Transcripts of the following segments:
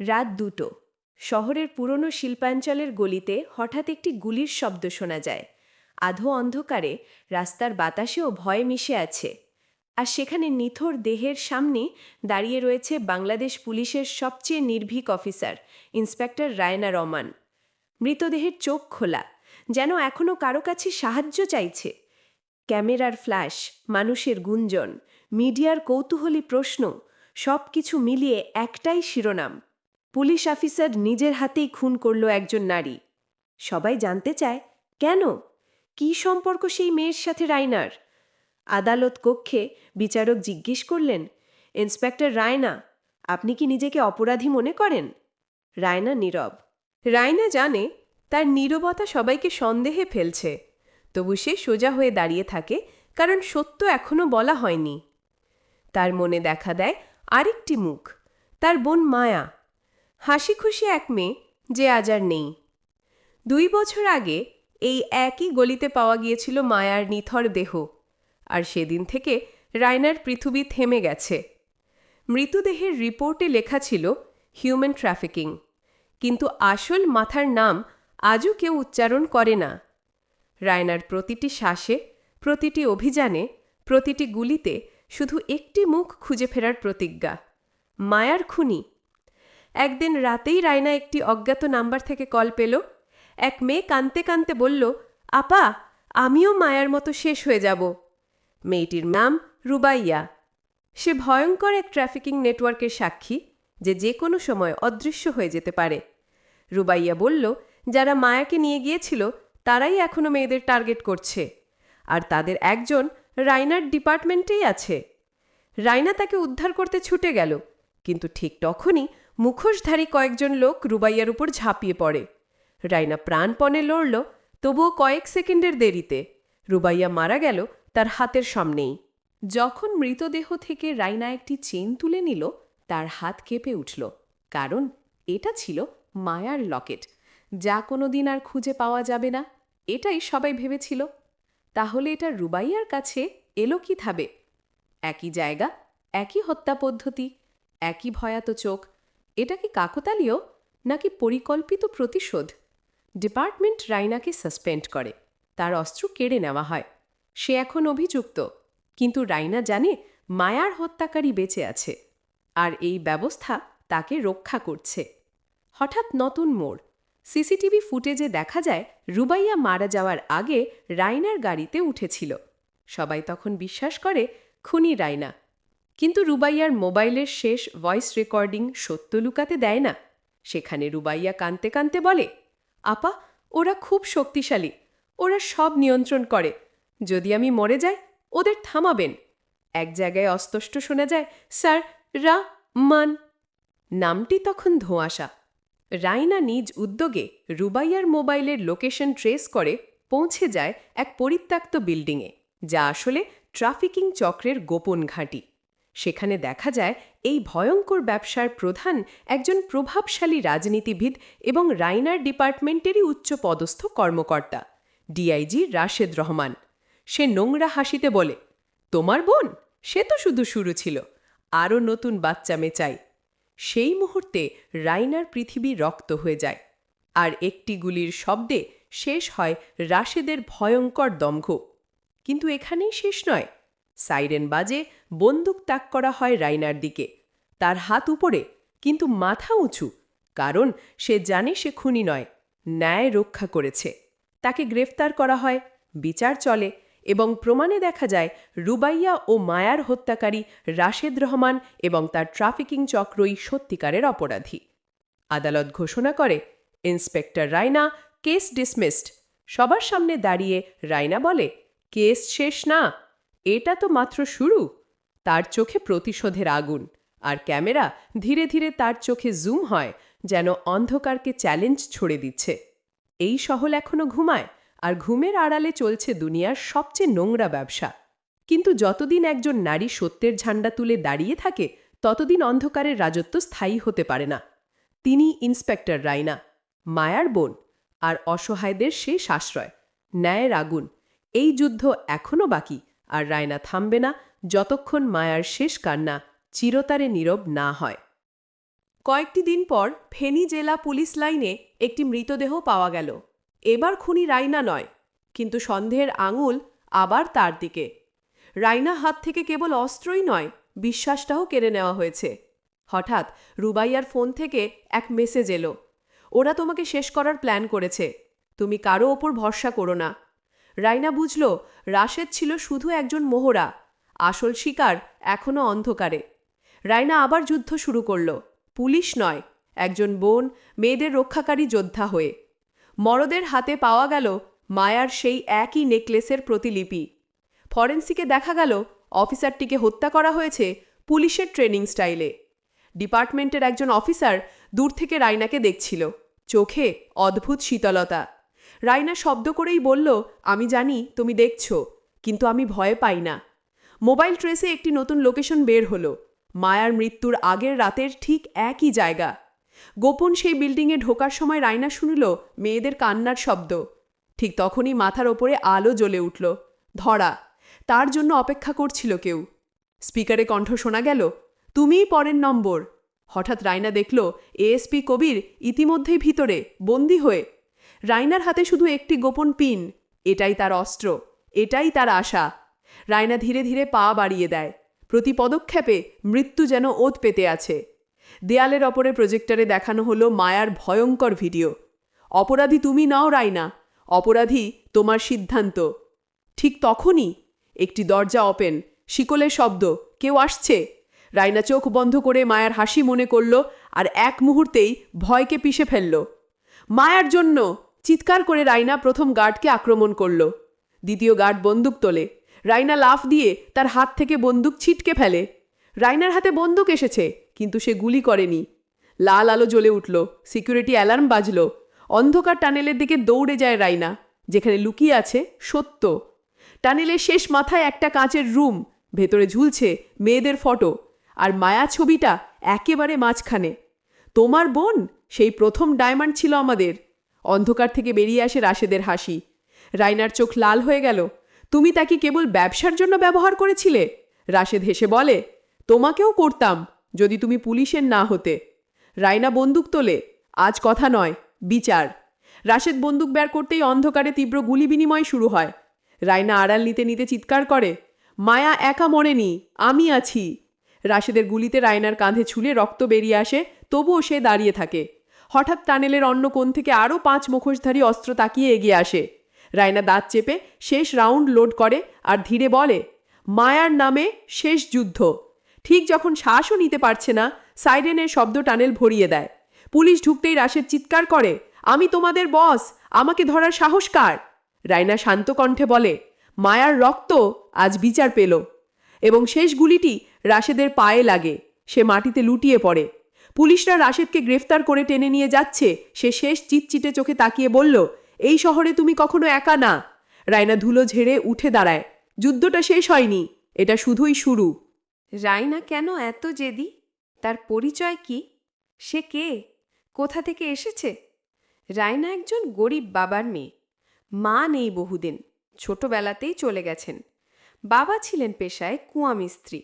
রাত দুটো। শহরের পুরনো শিল্পাঞ্চলের গলিতে হঠাৎ একটি গুলির শব্দ শোনা যায়। আধো অন্ধকারে রাস্তার বাতাসেও ভয় মিশে আছে। আর সেখানে নিথর দেহের সামনে দাঁড়িয়ে রয়েছে বাংলাদেশ পুলিশের সবচেয়ে নির্ভীক অফিসার, ইন্সপেক্টর রায়না রমান মৃতদেহের চোখ খোলা, যেন এখনও কারও কাছে সাহায্য চাইছে। ক্যামেরার ফ্ল্যাশ, মানুষের গুঞ্জন, মিডিয়ার কৌতূহলী প্রশ্ন সব কিছু মিলিয়ে একটাই শিরোনাম। পুলিশ অফিসার নিজের হাতেই খুন করল একজন নারী। সবাই জানতে চায়, কেন? কি সম্পর্ক সেই মেয়ের সাথে রায়নার আদালত কক্ষে বিচারক জিজ্ঞেস করলেন, ইন্সপেক্টর রায়না, আপনি কি নিজেকে অপরাধী মনে করেন? রায়না নীরব। রায়না জানে, তার নীরবতা সবাইকে সন্দেহে ফেলছে। তবু সে সোজা হয়ে দাঁড়িয়ে থাকে, কারণ সত্য এখনও বলা হয়নি। তার মনে দেখা দেয় আরেকটি মুখ। তার বোন মায়া হাসি খুশি এক মেয়ে যে আজ আর নেই। দুই বছর আগে এই একই গলিতে পাওয়া গিয়েছিল মায়ার নিথর দেহ, আর সেদিন থেকে রায়নার পৃথিবী থেমে গেছে। মৃতদেহের রিপোর্টে লেখা ছিল হিউম্যান ট্রাফিকিং, কিন্তু আসল মাথার নাম আজও কেউ উচ্চারণ করে না। রায়নার প্রতিটি শ্বাসে, প্রতিটি অভিযানে, প্রতিটি গুলিতে শুধু একটি মুখ খুঁজে ফেরার প্রতিজ্ঞা, মায়ার খুনি একদিন রাতেই রায়না একটি অজ্ঞাত নাম্বার থেকে কল পেল। এক মেয়ে কানতে কানতে বলল, আপা, আমিও মায়ার মতো শেষ হয়ে যাব। মেয়েটির নাম রুবাইয়া। সে ভয়ঙ্কর এক ট্রাফিকিং নেটওয়ার্কের সাক্ষী, যে যে কোনো সময় অদৃশ্য হয়ে যেতে পারে। রুবাইয়া বলল, যারা মায়াকে নিয়ে গিয়েছিল, তারাই এখনও মেয়েদের টার্গেট করছে। আর তাদের একজন রাইনার ডিপার্টমেন্টেই আছে। রাইনা তাকে উদ্ধার করতে ছুটে গেল, কিন্তু ঠিক তখনই মুখোশধারী কয়েকজন লোক রুবাইয়ার উপর ঝাঁপিয়ে পড়ে। রাইনা প্রাণপণে লড়ল, তবুও কয়েক সেকেন্ডের দেরিতে। রুবাইয়া মারা গেল তার হাতের সামনেই। যখন মৃতদেহ থেকে রাইনা একটি চেন তুলে নিল, তার হাত কেঁপে উঠল। কারণ এটা ছিল মায়ার লকেট। যা কোনো দিন আর খুঁজে পাওয়া যাবে না। এটাই সবাই ভেবেছিল। তাহলে এটা রুবাইয়ার কাছে এলো কি থাবে একই জায়গা, একই হত্যা পদ্ধতি, একই ভয়াত চোখ এটা কি কাকতালীয় নাকি পরিকল্পিত প্রতিশোধ? ডিপার্টমেন্ট রাইনাকে সাসপেন্ড করে। তার অস্ত্র কেড়ে নেওয়া হয়। সে এখন অভিযুক্ত। কিন্তু রাইনা জানে মায়ার হত্যাকারী বেঁচে আছে। আর এই ব্যবস্থা তাকে রক্ষা করছে। হঠাৎ নতুন মোড়। সিসিটিভি ফুটেজে দেখা যায়, রুবাইয়া মারা যাওয়ার আগে রাইনার গাড়িতে উঠেছিল। সবাই তখন বিশ্বাস করে, খুনি রাইনা। কিন্তু রুবাইয়ার মোবাইলের শেষ ভয়েস রেকর্ডিং সত্য লুকাতে দেয় না। সেখানে রুবাইয়া কানতে কানতে বলে, আপা, ওরা খুব শক্তিশালী। ওরা সব নিয়ন্ত্রণ করে। যদি আমি মরে যাই, ওদের থামাবেন এক জায়গায় অস্পষ্ট শোনা যায়, স্যার, রা, মান। নামটি তখন ধোঁয়াশা। রাইনা নিজ উদ্যোগে রুবাইয়ার মোবাইলের লোকেশন ট্রেস করে পৌঁছে যায় এক পরিত্যক্ত বিল্ডিংয়ে যা আসলে ট্রাফিকিং চক্রের গোপন ঘাঁটি। সেখানে দেখা যায় এই ভয়ঙ্কর ব্যবসার প্রধান একজন প্রভাবশালী রাজনীতিবিদ এবং রাইনার ডিপার্টমেন্টেরই উচ্চ পদস্থ কর্মকর্তা, ডিআইজি রাশেদ রহমান। সে নোংরা হাসিতে বলে, তোমার বোন? সে তো শুধু শুরু ছিল, আরও নতুন বাচ্চা মেচাই সেই মুহূর্তে রাইনার পৃথিবী রক্ত হয়ে যায়, আর একটি গুলির শব্দে শেষ হয় রাশেদের ভয়ঙ্কর দম্ভ কিন্তু এখানেই শেষ নয়। সাইরেন বাজে, বন্দুক তাক করা হয় রাইনার দিকে। তার হাত উপরে, কিন্তু মাথা উঁচু, কারণ সে জানে সে খুনি নয়, ন্যায় রক্ষা করেছে। তাকে গ্রেফতার করা হয়, বিচার চলে এবং প্রমাণে দেখা যায় রুবাইয়া ও মায়ার হত্যাকারী রাশেদ রহমান এবং তার ট্রাফিকিং চক্রই সত্যিকারের অপরাধী। আদালত ঘোষণা করে, ইন্সপেক্টর রায়না কেস ডিসমিসড। সবার সামনে দাঁড়িয়ে রায়না বলে, কেস শেষ না এটা তো মাত্র শুরু। তার চোখে প্রতিশোধের আগুন আর ক্যামেরা ধীরে ধীরে তার চোখে জুম হয় যেন অন্ধকারকে চ্যালেঞ্জ ছড়ে দিচ্ছে। এই শহর এখনও ঘুমায় আর ঘুমের আড়ালে চলছে দুনিয়ার সবচেয়ে নোংরা ব্যবসা। কিন্তু যতদিন একজন নারী সত্যের ঝান্ডা তুলে দাঁড়িয়ে থাকে, ততদিন অন্ধকারের রাজত্ব স্থায়ী হতে পারে না। তিনি ইন্সপেক্টর রাইনা, মায়ার বোন আর অসহায়দের শেষ আশ্রয়, ন্যায়ের আগুন। এই যুদ্ধ এখনও বাকি আর রায়না থামবে না যতক্ষণ মায়ার শেষ কান্না চিরতারে নীরব না হয়। কয়েকটি দিন পর ফেনী জেলা পুলিশ লাইনে একটি মৃতদেহ পাওয়া গেল। এবার খুনি রাইনা নয়, কিন্তু সন্দেহের আঙুল আবার তার দিকে। রাইনা হাত থেকে কেবল অস্ত্রই নয়, বিশ্বাসটাও কেড়ে নেওয়া হয়েছে। হঠাৎ রুবাইয়ার ফোন থেকে এক মেসেজ এলো, ওরা তোমাকে শেষ করার প্ল্যান করেছে। তুমি কারও ওপর ভরসা করো না। রাইনা বুঝল, রাশেদ ছিল শুধু একজন মোহরা। আসল শিকার এখনও অন্ধকারে। রাইনা আবার যুদ্ধ শুরু করল। পুলিশ নয়, একজন বোন, মেয়েদের রক্ষাকারী যোদ্ধা হয়ে। মরদের হাতে পাওয়া গেল মায়ার সেই একই নেকলেসের প্রতিলিপি। ফরেন্সিকে দেখা গেল, অফিসারটিকে হত্যা করা হয়েছে পুলিশের ট্রেনিং স্টাইলে। ডিপার্টমেন্টের একজন অফিসার দূর থেকে রাইনাকে দেখছিল। চোখে অদ্ভুত শীতলতা। রাইনা শব্দ করেই বলল, আমি জানি, তুমি দেখছ, কিন্তু আমি ভয় পাই না। মোবাইল ট্রেসে একটি নতুন লোকেশন বের হলো। মায়ার মৃত্যুর আগের রাতের ঠিক একই জায়গা। গোপন সেই বিল্ডিংয়ে ঢোকার সময় রাইনা শুনিল মেয়েদের কান্নার শব্দ। ঠিক তখনই মাথার ওপরে আলো জ্বলে উঠল। ধরা, তার জন্য অপেক্ষা করছিল কেউ। স্পিকারে কণ্ঠ শোনা গেল, তুমিই পরের নম্বর। হঠাৎ রাইনা দেখল এএসপি কবির ইতিমধ্যেই ভিতরে, বন্দি হয়ে। রাইনার হাতে শুধু একটি গোপন পিন, এটাই তার অস্ত্র, এটাই তার আশা। রায়না ধীরে ধীরে পা বাড়িয়ে দেয়। প্রতি পদক্ষেপে মৃত্যু যেন ওত পেতে আছে। দেয়ালের ওপরে প্রজেক্টরে দেখানো হলো মায়ার ভয়ঙ্কর ভিডিও। অপরাধী তুমি নাও, রাইনা। অপরাধী তোমার সিদ্ধান্ত। ঠিক তখনই একটি দরজা ওপেন। শিকলের শব্দ, কেউ আসছে? রাইনা চোখ বন্ধ করে মায়ার হাসি মনে করল আর এক মুহূর্তেই ভয়কে পিষে ফেলল। মায়ার জন্য চিৎকার করে রাইনা প্রথম গার্ডকে আক্রমণ করল। দ্বিতীয় গার্ড বন্দুক তোলে। রাইনা লাফ দিয়ে তার হাত থেকে বন্দুক ছিটকে ফেলে। রাইনার হাতে বন্দুক এসেছে, কিন্তু সে গুলি করেনি। লাল আলো জ্বলে উঠল, সিকিউরিটি অ্যালার্ম বাজল। অন্ধকার টানেলের দিকে দৌড়ে যায় রাইনা, যেখানে লুকিয়ে আছে সত্য। টানেলের শেষ মাথায় একটা কাঁচের রুম, ভেতরে ঝুলছে মেয়েদের ফটো, আর মায়া ছবিটা একেবারে মাঝখানে। তোমার বোন, সেই প্রথম ডায়মন্ড ছিল আমাদের। অন্ধকার থেকে বেরিয়ে আসে রাশেদের হাসি। রাইনার চোখ লাল হয়ে গেল। তুমি তাকে কেবল ব্যবসার জন্য ব্যবহার করেছিলে? রাশেদ হেসে বলে, তোমাকেও করতাম, যদি তুমি পুলিশের না হতে। রাইনা বন্দুক তোলে। আজ কথা নয়, বিচার। রাশেদ বন্দুক বের করতেই অন্ধকারে তীব্র গুলি বিনিময় শুরু হয়। রাইনা আড়াল নিতে নিতে চিৎকার করে, মায়া একা মরেনি, আমি আছি। রাশেদের গুলিতে রায়নার কাঁধে ছুলে রক্ত বেরিয়ে আসে, তবুও সে দাঁড়িয়ে থাকে। হঠাৎ টানেলের অন্য কোণ থেকে আরও পাঁচ মুখোশধারী অস্ত্র তাকিয়ে এগিয়ে আসে। রায়না দাঁত চেপে শেষ রাউন্ড লোড করে আর ধীরে বলে, মায়ার নামে শেষ যুদ্ধ। ঠিক যখন শ্বাসও নিতে পারছে না, সাইরেনের শব্দ টানেল ভরিয়ে দেয়। পুলিশ ঢুকতেই রাশের চিৎকার করে, আমি তোমাদের বস, আমাকে ধরার সাহস কার? রায়না শান্ত কণ্ঠে বলে, মায়ার রক্ত আজ বিচার পেল। এবং শেষ গুলিটি রাশেদের পায়ে লাগে, সে মাটিতে লুটিয়ে পড়ে। পুলিশরা রাশেদকে গ্রেফতার করে টেনে নিয়ে যাচ্ছে। সে শেষ চিটচিটে চোখে তাকিয়ে বলল, এই শহরে তুমি কখনো একা না? রায়না ধুলো ঝেড়ে উঠে দাঁড়ায়। যুদ্ধটা শেষ হয়নি। এটা শুধুই শুরু। রায়না কেন এত জেদি? তার পরিচয় কি? সে কে? কোথা থেকে এসেছে? রায়না একজন গরিব বাবার মেয়ে। মা নেই বহুদিন। ছোটবেলাতেই চলে গেছেন। বাবা ছিলেন পেশায় কুয়া মিস্ত্রি।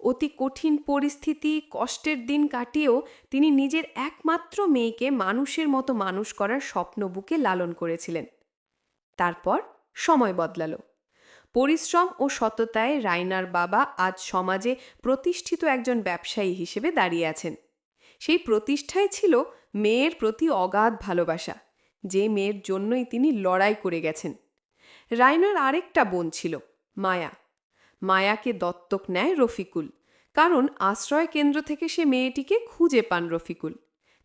অতি কঠিন পরিস্থিতি, কষ্টের দিন কাটিয়েও তিনি নিজের একমাত্র মেয়েকে মানুষের মতো মানুষ করার স্বপ্ন বুকে লালন করেছিলেন। তারপর সময় বদলাল। পরিশ্রম ও সততায় রাইনার বাবা আজ সমাজে প্রতিষ্ঠিত একজন ব্যবসায়ী হিসেবে দাঁড়িয়ে আছেন। সেই প্রতিষ্ঠায় ছিল মেয়ের প্রতি অগাধ ভালোবাসা, যে মেয়ের জন্যই তিনি লড়াই করে গেছেন। রাইনার আরেকটা বোন ছিল, মায়া। মায়াকে দত্তক নেয় রফিকুল, কারণ আশ্রয় কেন্দ্র থেকে সে মেয়েটিকে খুঁজে পান রফিকুল।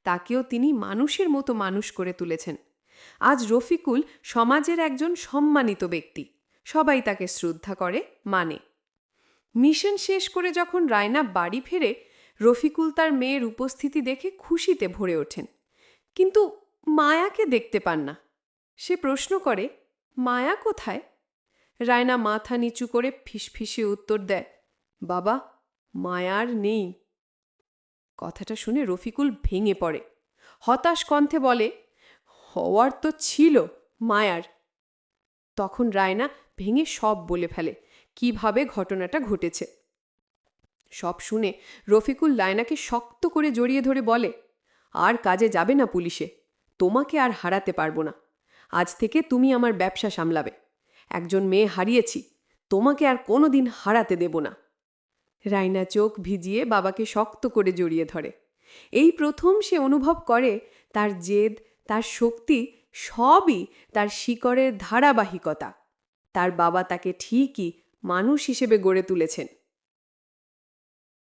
তাকেও তিনি মানুষের মতো মানুষ করে তুলেছেন। আজ রফিকুল সমাজের একজন সম্মানিত ব্যক্তি। সবাই তাকে শ্রদ্ধা করে মানে। মিশন শেষ করে যখন রায়না বাড়ি ফেরে, রফিকুল তার মেয়ের উপস্থিতি দেখে খুশিতে ভরে ওঠেন। কিন্তু মায়াকে দেখতে পান না? সে প্রশ্ন করে, মায়া কোথায়? রায়না মাথা নিচু করে ফিসফিসে উত্তর দেয়, বাবা, মায়ার নেই। কথাটা শুনে রফিকুল ভেঙে পড়ে। হতাশ কণ্ঠে বলে, হওয়ার তো ছিল মায়ার। তখন রায়না ভেঙে সব বলে ফেলে, কীভাবে ঘটনাটা ঘটেছে? সব শুনে রফিকুল লায়নাকে শক্ত করে জড়িয়ে ধরে বলে, আর কাজে যাবে না পুলিশে, তোমাকে আর হারাতে পারব না। আজ থেকে তুমি আমার ব্যবসা সামলাবে। একজন মেয়ে হারিয়েছি, তোমাকে আর কোনো দিন হারাতে দেব না। রাইনা চোখ ভিজিয়ে বাবাকে শক্ত করে জড়িয়ে ধরে। এই প্রথম সে অনুভব করে, তার জেদ, তার শক্তি সবই তার শিকড়ের ধারাবাহিকতা। তার বাবা তাকে ঠিকই মানুষ হিসেবে গড়ে তুলেছেন।